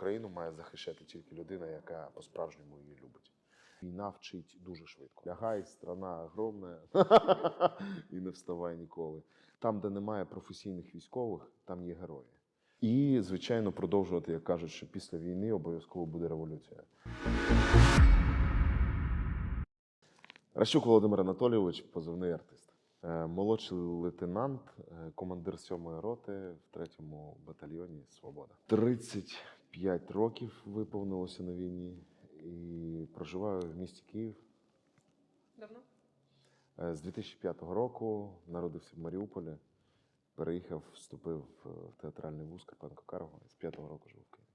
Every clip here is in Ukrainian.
Країну має захищати тільки людина, яка по-справжньому її любить. Війна вчить дуже швидко. Лягай, страна огромна, і не вставай ніколи. Там, де немає професійних військових, там є герої. І, звичайно, продовжувати, як кажуть, що після війни обов'язково буде революція. Ращук Володимир Анатолійович, позивний артист. Е, Молодший лейтенант, е, командир 7-ї роти в 3-му батальйоні Свобода. 35 років виповнилося на війні і проживаю в місті Київ. Давно? Е, З 2005 року народився в Маріуполі, переїхав, вступив в театральний вуз Карпенко Карго. З 5-го року живу в Києві.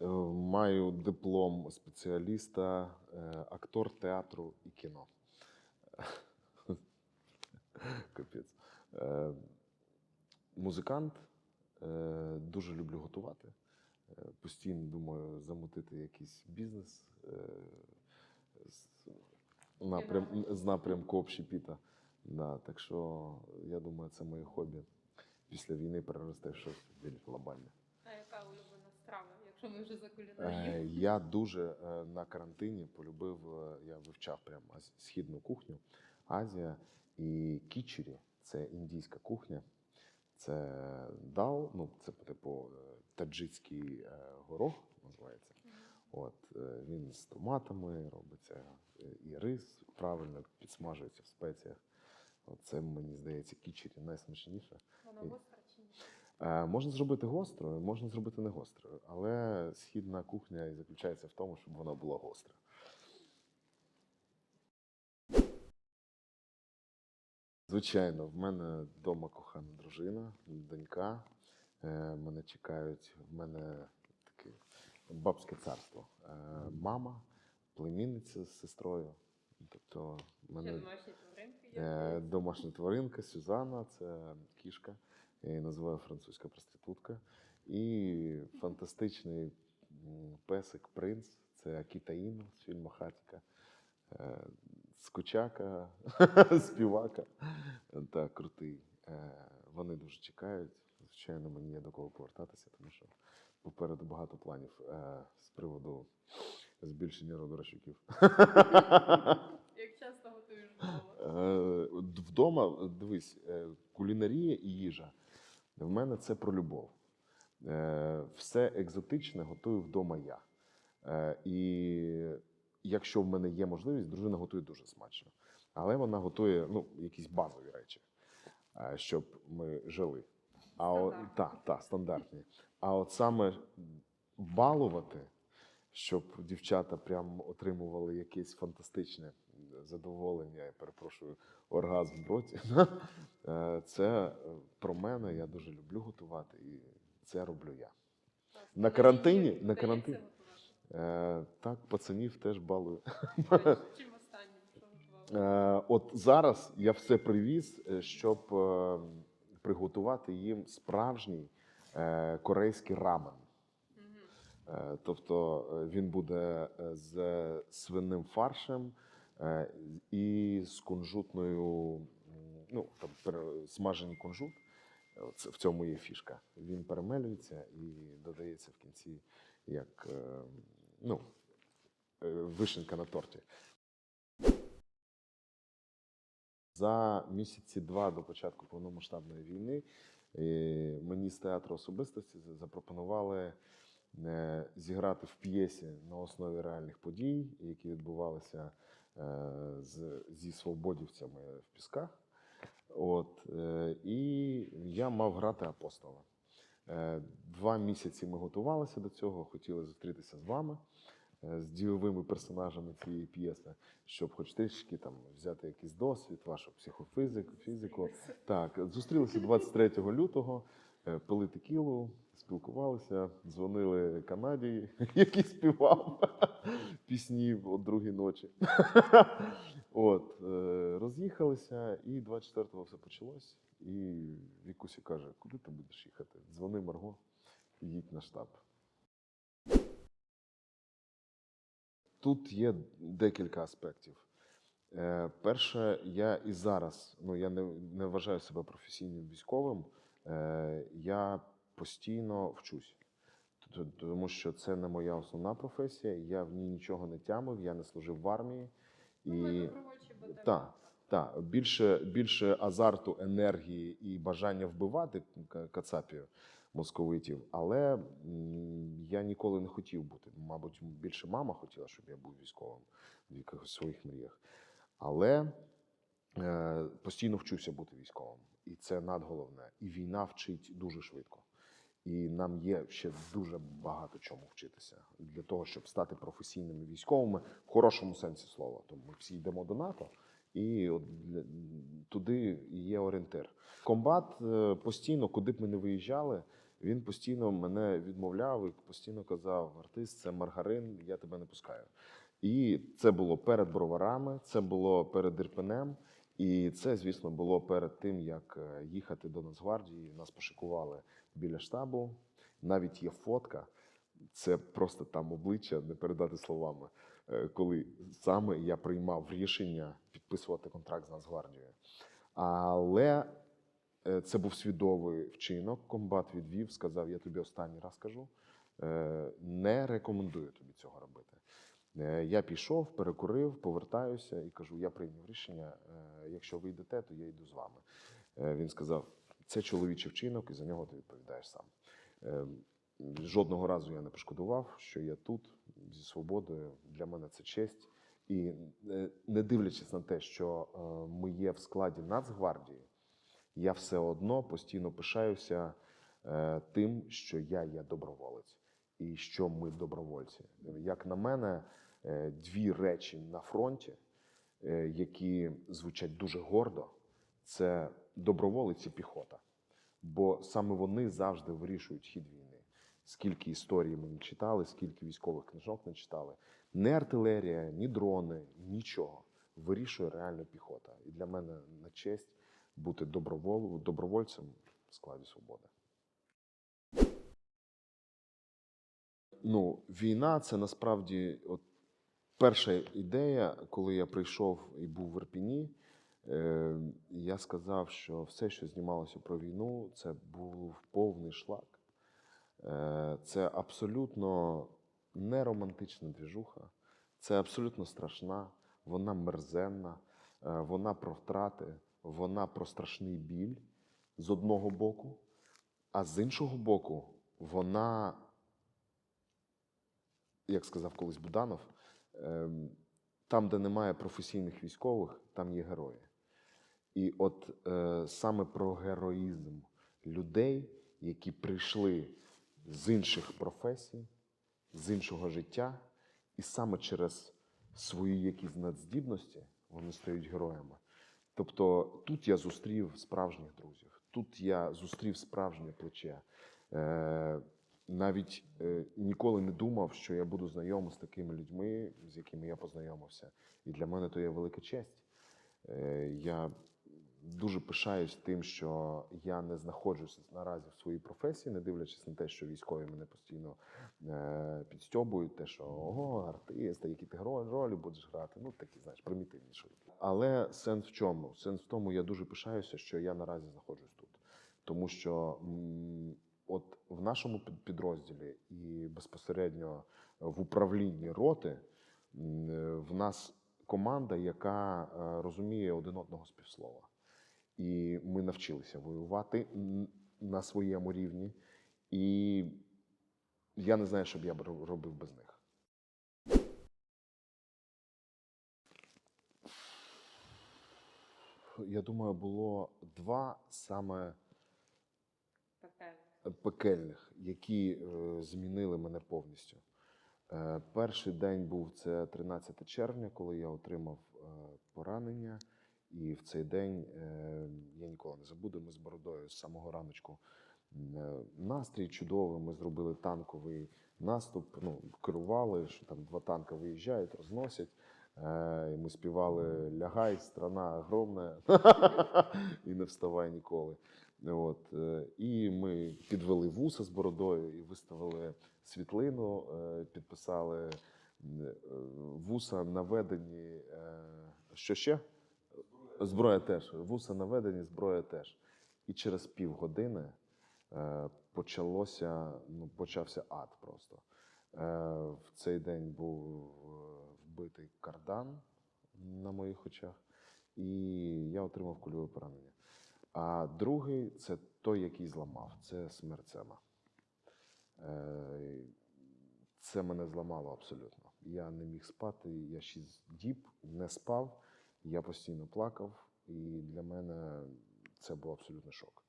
Е, Маю диплом спеціаліста, е, актор театру і кіно. Капець. Музикант. Е, Дуже люблю готувати. Е, Постійно думаю замутити якийсь бізнес е, з напрям, з напрямку общепіта. Да, так що я думаю, це моє хобі після війни переросте щось більш глобальне. А яка улюблена страва, якщо ми вже за кулінарію? Я дуже на карантині полюбив, я вивчав прям аз- східну кухню, Азія і кічері це індійська кухня. Це дал, ну це типу таджикський е, горох називається. От е, він з томатами робиться, е, і рис правильно підсмажується в спеціях. Це мені здається кічері найсмачніше. Вона і- гостра чи ні? Можна зробити гострою, можна зробити не гострою, але східна кухня і заключається в тому, щоб вона була гостра. Звичайно, в мене вдома кохана дружина, донька. Е, Мене чекають, в мене таке бабське царство. Е, Мама, племінниця з сестрою. Тобто, мене домашні тваринки? Е, Домашня тваринка Сюзанна, це кішка. Я її називаю французька проститутка. І фантастичний песик принц це Акіта Іно з фільму Хатіка. Скучака, співака. Так, крутий. Е, Вони дуже чекають. Звичайно, мені є до кого повертатися, тому що попереду багато планів е, з приводу збільшення роду. Як часто готуєш вдома? Е, Вдома, дивись, кулінарія і їжа. В мене це про любов. Все екзотичне готую вдома я. І якщо в мене є можливість, дружина готує дуже смачно. Але вона готує ну, якісь базові речі, е, щоб ми жили. А о, Стандартні. та, та, стандартні. А от саме балувати, щоб дівчата прям отримували якесь фантастичне задоволення, я перепрошую, оргазм в роті. Е, Це е, про мене. Я дуже люблю готувати, і це роблю я. На карантині- на карантині. Е, Так, пацанів теж балую. Чим останнім? Е, От зараз я все привіз, е, щоб е, приготувати їм справжній корейський рамен. Тобто він буде з свинним фаршем і з кунжутною, ну там смажений кунжут. Це в цьому є фішка. Він перемелюється і додається в кінці як ну, е, вишенка на торті. За місяці два до початку повномасштабної війни е, мені з театру особистості запропонували е, зіграти в п'єсі на основі реальних подій, які відбувалися зі свободівцями в Пісках. От, і я мав грати апостола. Два місяці ми готувалися до цього, хотіли зустрітися з вами, з дійовими персонажами цієї п'єси, щоб хоч трішки там взяти якийсь досвід, вашу психофізику, фізику. Так, зустрілися 23 лютого, е, пили текілу, спілкувалися, дзвонили Канаді, який співав пісні о другій ночі. От, е, роз'їхалися, і 24-го все почалось. І Вікусі каже: куди ти будеш їхати? Дзвони Марго, їдь на штаб. Тут є декілька аспектів. Е, перше, я і зараз, ну я не, не вважаю себе професійним військовим, Е, Я постійно вчусь, тому що це не моя основна професія. Я в ній нічого не тямив, я не служив в армії. Ну, І батальйон. Так. так, більше, більше азарту, енергії і бажання вбивати к- кацапів московитів. Але я ніколи не хотів бути. Мабуть, більше мама хотіла, щоб я був військовим в якихось своїх мріях. Але е, постійно вчуся бути військовим. І це надголовне. І війна вчить дуже швидко. І нам є ще дуже багато чому вчитися для того, щоб стати професійними військовими в хорошому сенсі слова. Тому ми всі йдемо до НАТО, і от для- туди є орієнтир. Комбат е, постійно, куди б ми не виїжджали, він постійно мене відмовляв і постійно казав: артист, це маргарин, я тебе не пускаю. І це було перед броварами, це було перед Ірпенем. І це, звісно, було перед тим, як е, їхати до Нацгвардії. Нас пошикували біля штабу. Навіть є фотка. Це просто там обличчя, не передати словами. е, Коли саме я приймав рішення підписувати контракт з Нацгвардією. Але це був свідомий вчинок. Комбат відвів, сказав: Я тобі останній раз кажу. е, Не рекомендую тобі цього робити. Е, Я пішов, перекурив, повертаюся і кажу: я прийняв рішення. е, Якщо ви йдете, то я йду з вами. Е, Він сказав: це чоловічий вчинок, і за нього ти відповідаєш сам. Е, Жодного разу я не пошкодував, що я тут зі свободою. Для мене це честь. І е, не дивлячись на те, що е, ми є в складі Нацгвардії, я все одно постійно пишаюся е, тим, що я є доброволець і що ми добровольці. Як на мене, е, дві речі на фронті, е, які звучать дуже гордо, це доброволець і піхота. Бо саме вони завжди вирішують хід війни. Скільки історій ми не читали, скільки військових книжок не читали. Не артилерія, ні дрони, нічого. Вирішує реально піхота. І для мене на честь бути добровол, добровольцем в складі свободи. Ну, війна це насправді от перша ідея, коли я прийшов і був в Ірпіні. Е, я сказав, що все, що знімалося про війну, це був повний шлак. Е, це абсолютно не романтична двіжуха, це абсолютно страшна, вона мерзенна, е, вона про втрати, вона про страшний біль з одного боку, а з іншого боку, вона, як сказав колись Буданов, ем, там, де немає професійних військових, там є герої. І от е, саме про героїзм людей, які прийшли з інших професій, з іншого життя, і саме через свої якісь надздібності вони стають героями. Тобто тут я зустрів справжніх друзів, тут я зустрів справжнє плече. Е, навіть е, ніколи не думав, що я буду знайомий з такими людьми, з якими я познайомився. І для мене то є велика честь. Е, я дуже пишаюсь тим, що я не знаходжуся наразі в своїй професії, не дивлячись на те, що військові мене постійно е, підстьобують, те, що ого, артист, які ти ролі будеш грати. Ну такі, знаєш, примітивні шутки. Але сенс в чому? Сенс в тому, я дуже пишаюся, що я наразі знаходжусь тут. Тому що м, от в нашому під- підрозділі і безпосередньо в управлінні роти в нас команда, яка е, розуміє один одного з півслова. І ми навчилися воювати на своєму рівні. І я не знаю, що б я б робив без них. Я думаю, було два саме Таке. пекельних, які е, змінили мене повністю. Е, перший день був це 13 червня, коли я отримав е, поранення. І в цей день е, я ніколи не забуду. Ми з бородою з самого раночку е, настрій чудовий. Ми зробили танковий наступ. Ну, керували, що там два танки виїжджають, розносять. Е, ми співали Лягай, страна огромна, і не вставай ніколи. От, і ми підвели вуса з бородою і виставили світлину, підписали вуса наведені. Що ще? Зброя теж. Вуса наведені, зброя теж. І через півгодини е, почалося, ну, почався ад просто. Е, в цей день був е, вбитий кардан на моїх очах, і я отримав кульове поранення. А другий це той, який зламав, це. Е, Це мене зламало абсолютно. Я не міг спати, я шість діб не спав, я постійно плакав, і для мене це був абсолютний шок.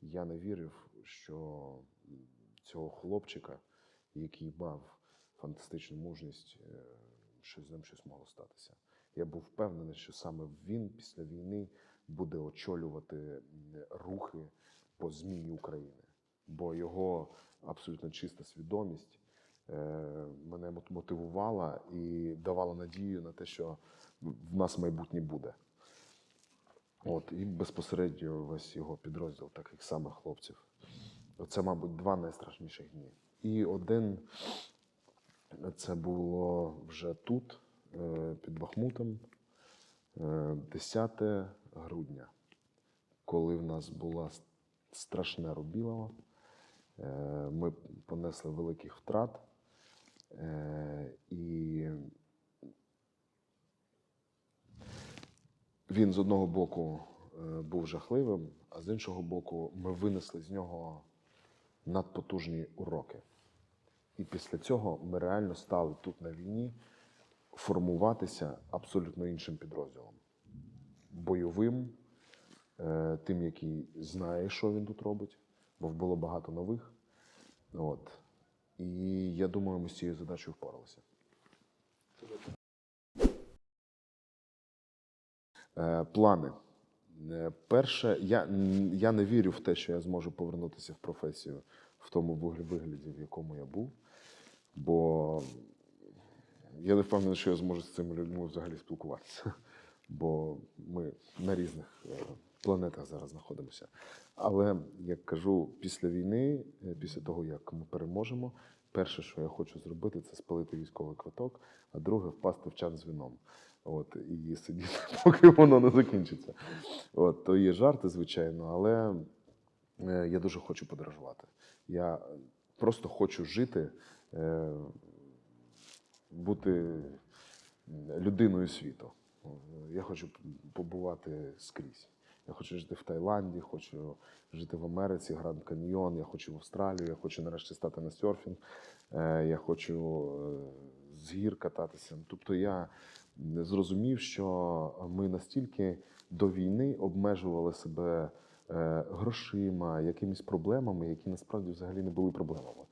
Я не вірив, що цього хлопчика, який мав фантастичну мужність, е, що з ним щось могло статися. Я був впевнений, що саме він після війни буде очолювати рухи по зміні України, бо його абсолютно чиста свідомість мене мот- мотивувала і давала надію на те, що в нас майбутнє буде. От, і безпосередньо весь його підрозділ таких самих хлопців. Це, мабуть, два найстрашніших дні. І один це було вже тут, е, під Бахмутом, е, 10 грудня, коли в нас була с- страшне рубілово. Е, Ми понесли великих втрат. Е, І він з одного боку е, був жахливим, а з іншого боку, ми винесли з нього надпотужні уроки. І після цього ми реально стали тут на війні формуватися абсолютно іншим підрозділом. Бойовим, е, тим, який знає, що він тут робить, бо було багато нових. От. І я думаю, ми з цією задачею впоралися. Е, Плани. Е, Перше, я, я не вірю в те, що я зможу повернутися в професію в тому вигляді, в якому я був. Бо я не впевнений, що я зможу з цими людьми взагалі спілкуватися. Бо ми на різних е, планетах зараз знаходимося. Але як кажу, після війни, е, після того, як ми переможемо, перше, що я хочу зробити, це спалити військовий квиток, а друге впасти в чан з віном. От, і сидіти, поки воно не закінчиться. От, то є жарти, звичайно, але е, я дуже хочу подорожувати. Я просто хочу жити, е, бути людиною світу. Я хочу побувати скрізь. Я хочу жити в Таїланді, хочу жити в Америці, Гранд Каньйон, я хочу в Австралію, я хочу нарешті стати на серфінг, е, я хочу е, з гір кататися. Тобто я зрозумів, що ми настільки до війни обмежували себе е, грошима, якимись проблемами, які насправді взагалі не були проблемами.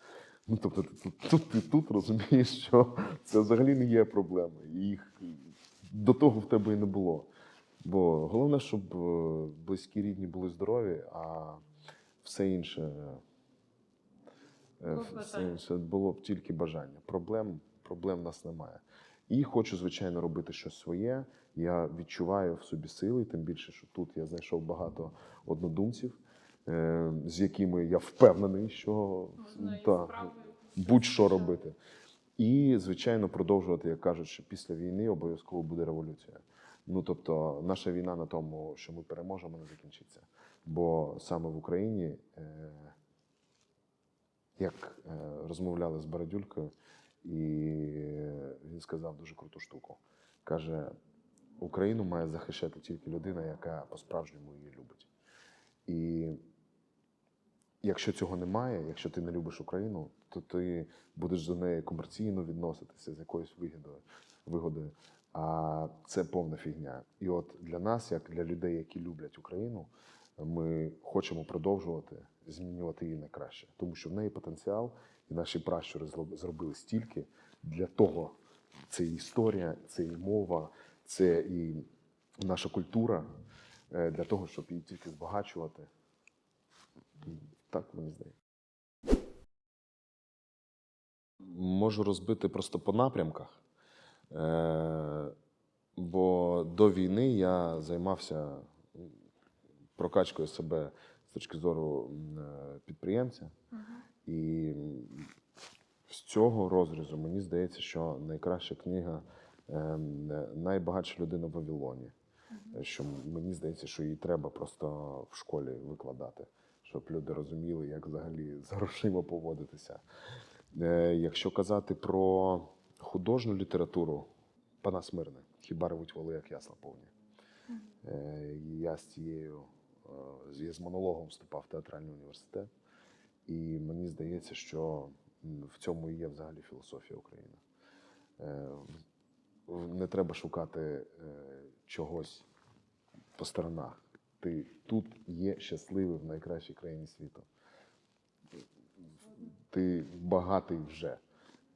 Ну, тобто, ти тут, ти тут розумієш, що це взагалі не є проблеми. Їх до того в тебе і не було. Бо головне, щоб е, близькі рідні були здорові, а все інше, е, Було все інше було б тільки бажання. Проблем, проблем в нас немає. І хочу, звичайно, робити щось своє. Я відчуваю в собі сили, тим більше, що тут я знайшов багато однодумців, е, з якими я впевнений, що та, будь-що робити. І, звичайно, продовжувати, як кажуть, що після війни обов'язково буде революція. Ну тобто, наша війна на тому, що ми переможемо, не закінчиться. Бо саме в Україні, е, як е, розмовляли з Бородюлькою, і він сказав дуже круту штуку. Каже: Україну має захищати тільки людина, яка по-справжньому її любить. І якщо цього немає, якщо ти не любиш Україну, то ти будеш до неї комерційно відноситися з якоюсь вигідою, вигодою. А це повна фігня. І от для нас, як для людей, які люблять Україну, ми хочемо продовжувати змінювати її на краще, тому що в неї потенціал, і наші пращури зробили стільки для того. Це і історія, це і мова, це і наша культура е, для того, щоб її тільки збагачувати. Так мені здається. Можу розбити просто по напрямках. Е, бо до війни я займався прокачкою себе з точки зору е, підприємця. І з цього розрізу мені здається, що найкраща книга е, Найбагатша людина в Вавилоні. що мені здається, що її треба просто в школі викладати, щоб люди розуміли, як взагалі з грошима поводитися. Якщо казати про художню літературу, пана Смирне, хіба ревуть воли, як ясла повні. Е, Я з цією е, з- монологом вступав в театральний університет, і мені здається, що в цьому і є взагалі філософія України. Е, Не треба шукати чогось по сторонах. Ти тут є щасливий в найкращій країні світу. Ти багатий вже.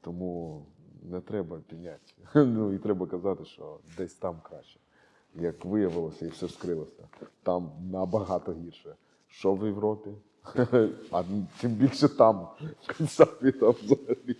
Тому не треба піняти. Ну і треба казати, що десь там краще. Як виявилося, і все вскрилося. Там набагато гірше. Що в Європі? А тим більше там, Кацапі, там взагалі